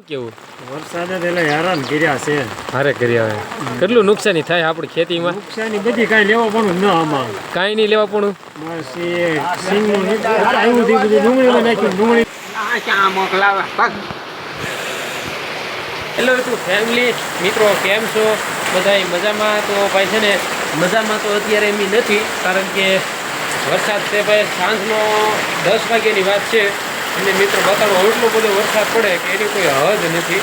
શું કેવું? વરસાદે એટલે હેરાન કર્યા છે. હારે કરી આવે કેટલું નુકસાની થાય આપણી ખેતીમાં? નુકસાની બધી કાંઈ લેવા પણ ન આમાં. કાંઈ નહીં લેવા પણ બસ એ સિંગનું આવ્યું હતું બધું ડુંગળીમાં નાખ્યું ડુંગળી હેલો તું ફેમિલી મિત્રો કેમ છો? બધા મજામાં? તો ભાઈ છે ને મજામાં તો અત્યારે એમ નથી કારણ કે વરસાદ છે ભાઈ સાંજનો દસ વાગ્યાની વાત છે. અને મિત્રો બતાવો, એટલો બધો વરસાદ પડે કે એની કોઈ હદ નથી.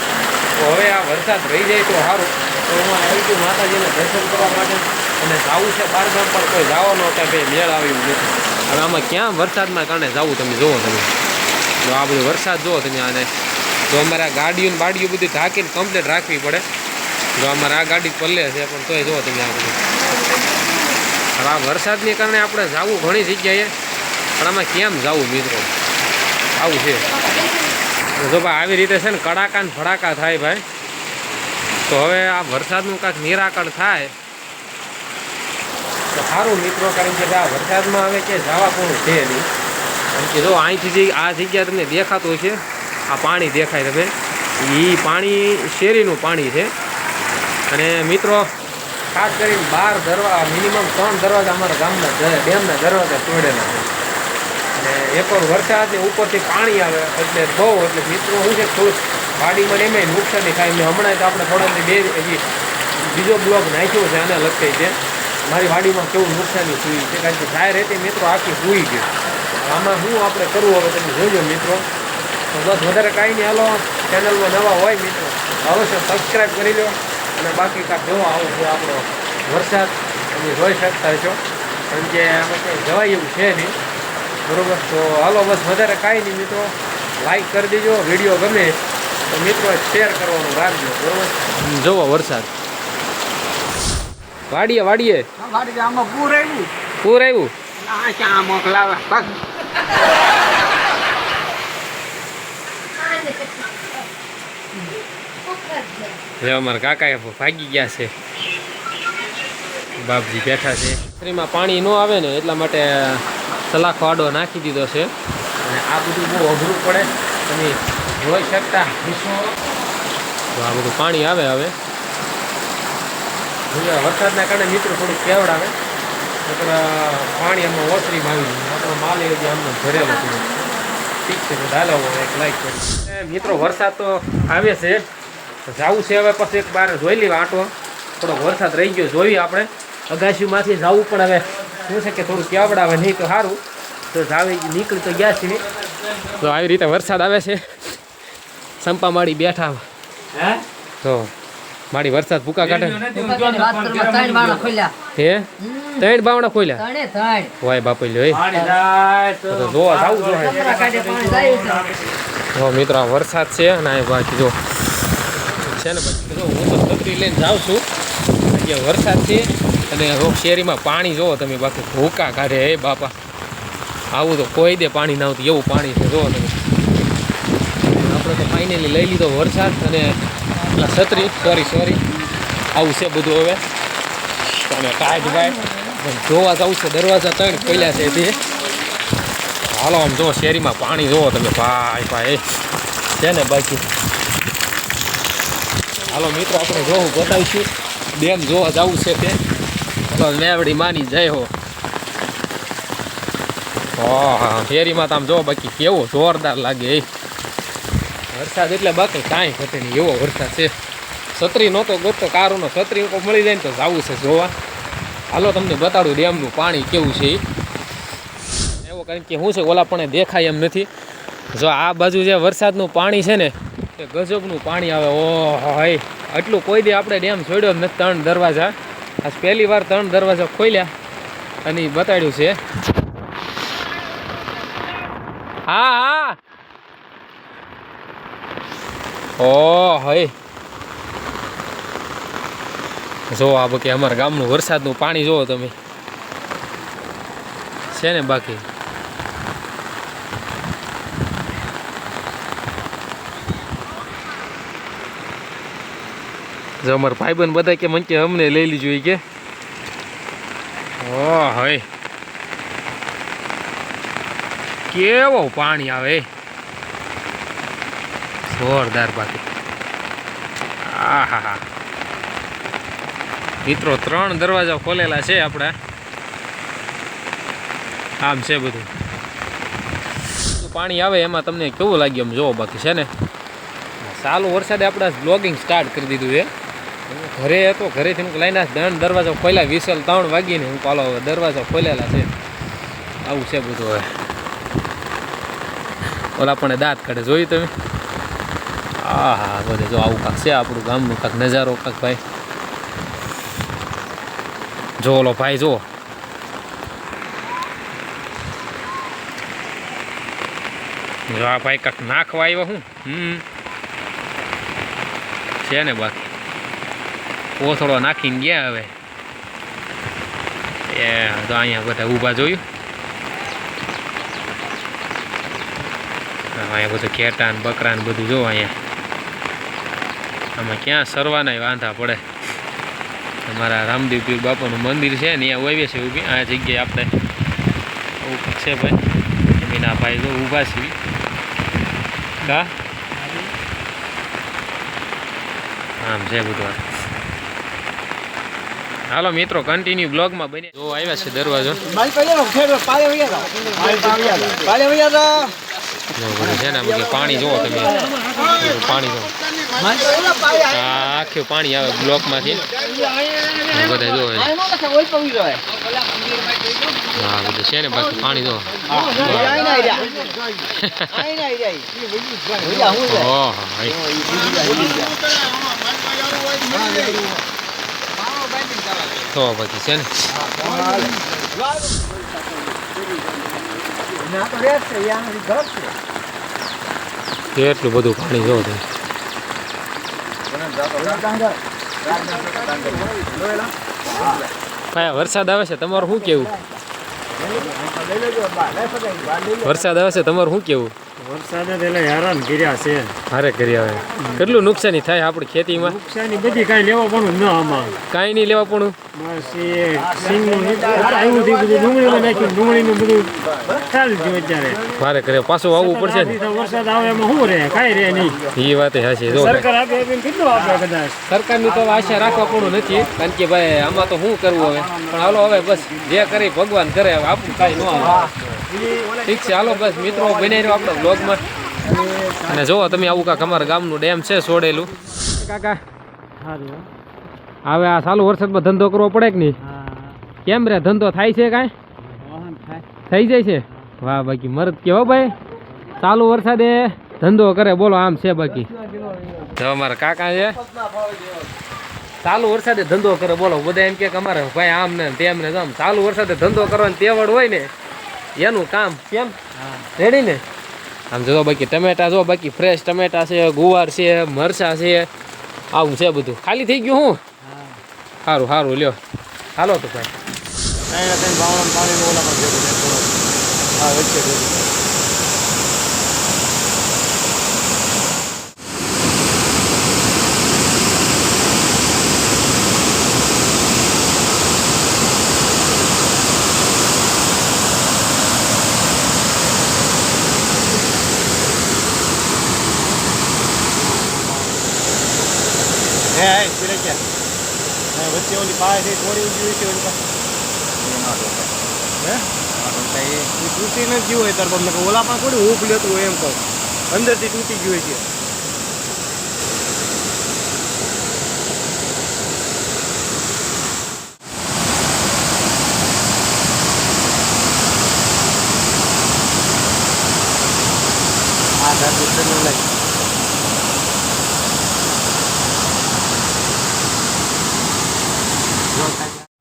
તો હવે આ વરસાદ રહી જાય તો સારું. તો હું આવી ગયું માતાજીને દર્શન કરવા માટે. અને જવું છે બારગામ પણ કોઈ જવાનો ત્યાં ભાઈ મેળ આવ્યું નથી. હવે આમાં ક્યાં વરસાદના કારણે જવું તમે? જુઓ તમે. જો આ બધો વરસાદ, જુઓ તમે આને. તો અમારે આ ગાડીઓ ને બાડીઓ બધી ઢાંકીને કમ્પ્લીટ રાખવી પડે. જો અમારે આ ગાડી પલ્લે છે, પણ તોય જુઓ તમે આ બધું. હવે આ વરસાદને કારણે આપણે જવું ઘણી જગ્યાએ. પણ આમાં કેમ જવું મિત્રો? આવું છે. જો ભાઈ આવી રીતે છે ને કડાકા ને ભડાકા થાય ભાઈ. તો હવે આ વરસાદનું કાંઈક નિરાકરણ થાય. તો સારું મિત્રો, કારણ કે આ વરસાદમાં હવે કે જવા પણ છે નહીં. કારણ કે જો અહીંથી જે આ જગ્યા તમને દેખાતું છે આ પાણી દેખાય તમે એ પાણી, શેરીનું પાણી છે. અને મિત્રો, ખાસ કરીને બાર દરવાજા મિનિમમ ત્રણ દરવાજા અમારા ગામના ડેમના દરવાજા તોડેલા છે. એકવાર વરસાદ ઉપરથી પાણી આવે એટલે બહુ, એટલે મિત્રો શું છે થોડુંક ગાડીમાં ને એમાંય નુકસાની થાય. મેં હમણાં જ આપણે થોડા બે હજી બીજો બ્લોક નાખ્યો છે, આને લગતી છે. મારી વાડીમાં કેવું નુકસાની સુઈ છે, કારણ કે જાહેર રહેતી મિત્રો, આખી સુઈ ગઈ. આમાં શું આપણે કરવું હવે તમે જોજો મિત્રો. તો બસ વધારે કાંઈ નહીં. હાલો, ચેનલમાં નવા હોય મિત્રો અવશ્ય સબસ્ક્રાઈબ કરી લો અને બાકી કાંઈ જોવો આવો છે આપણો વરસાદ, તમે જોઈ શકતા છો કારણ કે આમાં કંઈ જવાય એવું છે નહીં. બરોબર? તો હાલો બસ વધારે કાંઈ નહીં મિત્રો. લાઈક કરી દેજો વીડિયો ગમે તો મિત્રો શેર કરવાનું રાખજો બરાબર? જોવો વરસાદ. વાડીએ વાડીએ? આમાં પૂર આવ્યું. પૂર આવ્યું? ક્યાં મોકલાવે. અમારા કાકા ભાગી ગયા છે. બાપજી બેઠા છે. છત્રીમાં પાણી ન આવે ને એટલા માટે સલાખો આડો નાખી દીધો છે. અને આ બધું બહુ અઘરું પડે. તમે જોઈ શકતા તો આ બધું પાણી આવે હવે. વરસાદના કારણે મિત્રો થોડુંક કેવડાવે. નકર પાણી એમાં ઓસરીમાં આવી જાય આપણો માલ એ જે આમને ભરેલો ઠીક છે ચાલો એક લાઈક કરી. મિત્રો, વરસાદ તો આવે છે. જવું છે હવે પછી એક બાર જોઈ લેવા આંટો. થોડોક વરસાદ રહી ગયો જોઈએ આપણે. અગાશીમાંથી જવું પણ હવે શું છે કે થોડું કેવડાવે નહીં તો સારું. તો જાવી નીકળી તો ગયા છીએ. તો આવી રીતે વરસાદ આવે છે. સંપા માડી બેઠા હે? તો માડી વરસાદ ભૂકા કાઢે. ત્રણ બાણા ખોલ્યા. હે? ત્રણ બાવણા ખોલ્યા? હોય બાપુ લ્યો તો તો જોવા જાવું જોઈએ. જો મિત્રો વરસાદ છે અને આ બાકી જો છે ને હું તો છત્રી લઈને જાઉં છું. અહીંયા વરસાદ છે. અને શેરીમાં પાણી જોવો તમે બાકી ભૂકા કાઢે હે બાપા. આવું તો કોઈ દે પાણી ના આવતું, એવું પાણી છે, જોવો તમે. આપણે તો ફાઇનલી લઈ લીધો વરસાદ અને પેલા છત્રી સોરી સોરી આવું છે બધું હવે. તમે કાઢ ભાઈ જોવા જવું છે, દરવાજા ત્રણ પહેલાં છે તે હાલો, આમ જો શેરીમાં પાણી જોવો તમે. ભાઈ ભાઈ છે ને બાકી. હાલો, મિત્રો, આપણે જોવું બતાવીશું. ડેમ જોવા જવું છે તે તો મેવડી માની જય હો. ફેરીમાં શેરીમાં તો આમ જો બાકી કેવો જોરદાર લાગે એ. વરસાદ એટલે બાકી કાંઈ ઘટે નહીં, એવો વરસાદ છે. છત્રી નહોતો ગોતતો, કારુનો છત્રી મળી જાય ને તો જવું છે જોવા. હાલો, તમને બતાડું ડેમનું પાણી કેવું છે એવું કારણ કે શું છે, ઓલા પણ દેખાય એમ નથી. જો આ બાજુ જે વરસાદનું પાણી છે ને, એ ગજબનું પાણી આવે. ઓહો, હય. આટલું કોઈ દે આપણે ડેમ છોડ્યો નથી, ત્રણ દરવાજા. આજ પહેલી વાર ત્રણ દરવાજા ખોલ્યા અને બતાડ્યું છે. હા હા. ઓ હય જો આ બાકી અમારા ગામનું વરસાદનું પાણી જોવો તમે. છે ને બાકી? જો અમારા ભાઈબંધ બધા કે મને અમને લઈ લીધું એ કે. ઓ હોય. કેવો પાણી આવે. જોરદાર બાકી આ હા મિત્રો, ત્રણ દરવાજા ખોલેલા છે આપણા. આમ છે બધું. પાણી આવે એમાં તમને કેવું લાગ્યું એમ જોવો બાકી છે ને? ચાલુ વરસાદે આપણે બ્લોગિંગ સ્ટાર્ટ કરી દીધું હું ઘરે હતો, ઘરેથી હું લઈને દંડ દરવાજો ખોલ્યા વિસલ ત્રણ વાગીને હું પાલો હવે દરવાજા ખોલેલા છે. આવું છે બધું હવે. ઓલા પણ દાંત કાઢે, જોયું તમે? હા હા બધે જો આવું કાંક છે આપણું ગામનું, કાંક નજારો કાંક ભાઈ. જો ઓલો ભાઈ જો આ ભાઈ કાંક નાખવા આવ્યો હું, હમ. છે ને બાકી? કોથળો નાખીને ગયા હવે. એ તો અહીંયા બધા ઊભા જોયું. અહીંયા બધું ઘેટા ને બકરા ને બધું જોવો અહીંયા. આમાં ક્યાં સરવાના વાંધા પડે. અમારા રામદેવ પીર બાપાનું મંદિર છે ને અહીંયા આવીએ છીએ ઊભી. આ જગ્યાએ આપણે ઊભી છે ભાઈ. એમીના ભાઈ જો ઊભા છીએ કા? આમ છે બધું. હાલો મિત્રો કન્ટિન્યુ બ્લોગમાં બની જો આવ્યા છે દરવાજો. છે ને બધું પાણી જોવો તમે. પાણી જોવો આખું પાણી આવે બ્લોકમાંથી. બધા જોવો હા બધું છે ને બાકી પાણી જોવો ઓહો ભાઈ. તો બાકી છે ને? કેટલું બધું પાણી જો કયા વરસાદ આવે છે, તમારું શું કેવું? વરસાદ આવે છે, તમારું શું કેવું? વરસાદે એટલે હેરાન કર્યા છે. હારે કર્યા હવે કેટલું નુકસાની થાય આપણી ખેતીમાં? નુકસાની બધી કાંઈ લેવા પણ ન આમાં. કાંઈ નહીં લેવા પણ? બસ એ સિંગનું આવ્યું હતું બધું ડુંગળીમાં નાખ્યું ડુંગળીનું બધું ચાલી ગયું અત્યારે. ભારે કરે પાછું આવવું પડશે ને? વરસાદ આવે એમાં શું રહે? કાંઈ રહે નહીં. એ વાત હાચી જો સરકાર આપે કેટલું આપે કદાચ? સરકારની તો આશા રાખવા પણ નથી કારણ કે ભાઈ આમાં તો શું કરવું હવે? પણ હાલો હવે બસ જે કરી ભગવાન કરે હવે આપણું કાંઈ ન આવે. ઠીક છે હાલો બસ મિત્રો બની રહ્યો આપણો બ્લોગમાં અને જુઓ તમે આવું કાંક અમારા ગામનું ડેમ છે છોડેલું કાકા. સારું હવે આ ચાલુ વરસાદમાં ધંધો કરવો પડે કે નહીં? કેમ રે ધંધો થાય છે કાંઈ? થઈ જાય છે? વાહ બાકી મરદ કેવો ભાઈ? ચાલુ વરસાદે ધંધો કરે બોલો આમ છે બાકી. જો અમારા કાકા છે. ચાલુ વરસાદે ધંધો કરે બોલો બધા એમ કે કે અમારે ભાઈ આમ ને તેમ ને આમ. ચાલુ વરસાદે ધંધો કરવાની તેવડ હોય ને એનું કામ કેમ? રેડી ને? આમ જો બાકી ટમેટા જો બાકી ફ્રેશ ટમેટા છે ગુવાર છે મરચા છે આવું છે બધું. ખાલી થઈ ગયું હું? સારું સારું લ્યો. હાલો તો ભાઈ. હા વચ્ચે હે હે પીરે ક્યાં હે વચ્ચે ઓલી પાય છે થોડી હોય છે ઓલી પાસે. હે? એ તૂટી ન ગયું હોય તાર બાપ ઓલા પણ થોડી હૂફ લેતું હોય એમ કહું. અંદરથી તૂટી ગયું હોય છે આ ધાર દુસરે લાગે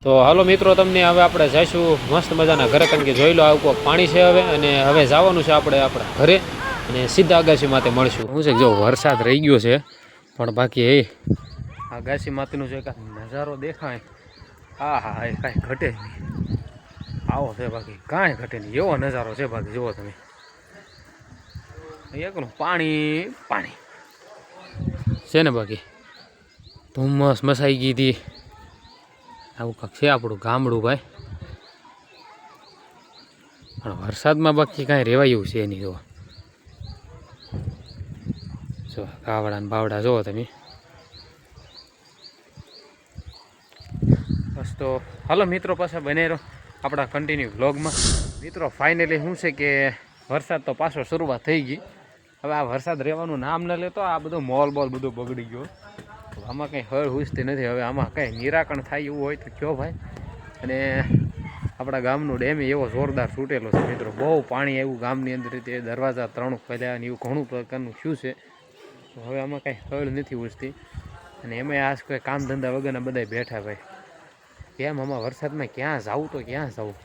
તો હાલો મિત્રો, તમને હવે આપણે જઈશું મસ્ત મજાના ઘરે, કારણ કે જોઈ લો આવું કોક પાણી છે હવે, અને હવે જવાનું છે આપણે આપણા ઘરે, અને સીધા અગાસી માથે મળશું. શું છે જો, વરસાદ રહી ગયો છે, પણ બાકી એ અગાસી માથેનું જે કાંઈ નજારો દેખાય. હા હા, એ કાંઈ ઘટે નહીં. આવો છે બાકી, કાંઈ ઘટે નહીં. એવો નજારો છે બાકી, જુઓ તમે. એકનું પાણી પાણી. છે ને બાકી? ધુમ્મસ મસાઈ ગઈ હતી. આવું કંઈક છે આપણું ગામડું ભાઈ. પણ વરસાદમાં બાકી કાંઈ રહેવાય એવું છે નહીં જો. જો ગાવડા ને બાવડા જુઓ તમે. બસ તો હાલો મિત્રો પાસે બને રહો આપણા કન્ટિન્યુ વ્લોગમાં મિત્રો ફાઇનલી શું છે કે વરસાદ તો પાછો શરૂઆત થઈ ગઈ. હવે આ વરસાદ રહેવાનું નામ ન લેતો, આ બધો મોલ બોલ બધું બગડી ગયો. આમાં કંઈ હળ હુસતી નથી. હવે આમાં કંઈ નિરાકરણ થાય એવું હોય તો કયો ભાઈ? અને આપણા ગામનું ડેમ એવો જોરદાર છૂટેલો છે મિત્રો. બહુ પાણી આવ્યું ગામની અંદર રીતે દરવાજા ત્રણ ખોલ્યા અને એવું ઘણું પ્રકારનું શું છે. હવે આમાં કાંઈ હળ નથી ઉછતી અને એમાં આ કોઈ કામ ધંધા વગરના બધા બેઠા ભાઈ. કેમ આમાં વરસાદમાં ક્યાં જાવું તો ક્યાં જાવું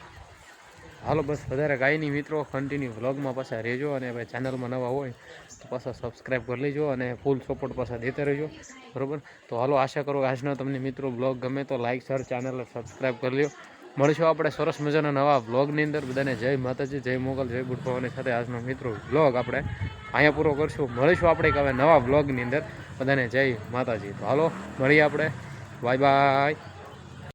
હાલો બસ, વધારે ગાયની મિત્રો કન્ટિન્યુ વ્લોગમાં પાછા રહેજો અને ભાઈ ચેનલમાં નવા હોય તો પાછા સબસ્ક્રાઈબ કરી લેજો અને ફૂલ સપોર્ટ પાછા દેતા રહેજો, બરોબર? તો હાલો, આશા કરો આજનો તમને મિત્રો બ્લોગ ગમે તો લાઈક શેર ચેનલ સબસ્ક્રાઈબ કરી લ્યો. મળીશું આપણે સરસ મજાના નવા બ્લોગની અંદર. બધાને જય માતાજી, જય મોગલ, જય ગુડ ભવાની સાથે આજનો મિત્રો બ્લોગ આપણે અહીંયા પૂરો કરશું. મળીશું આપણે હવે નવા બ્લોગની અંદર. બધાને જય માતાજી. તો હાલો, મળીએ આપણે. Bye bye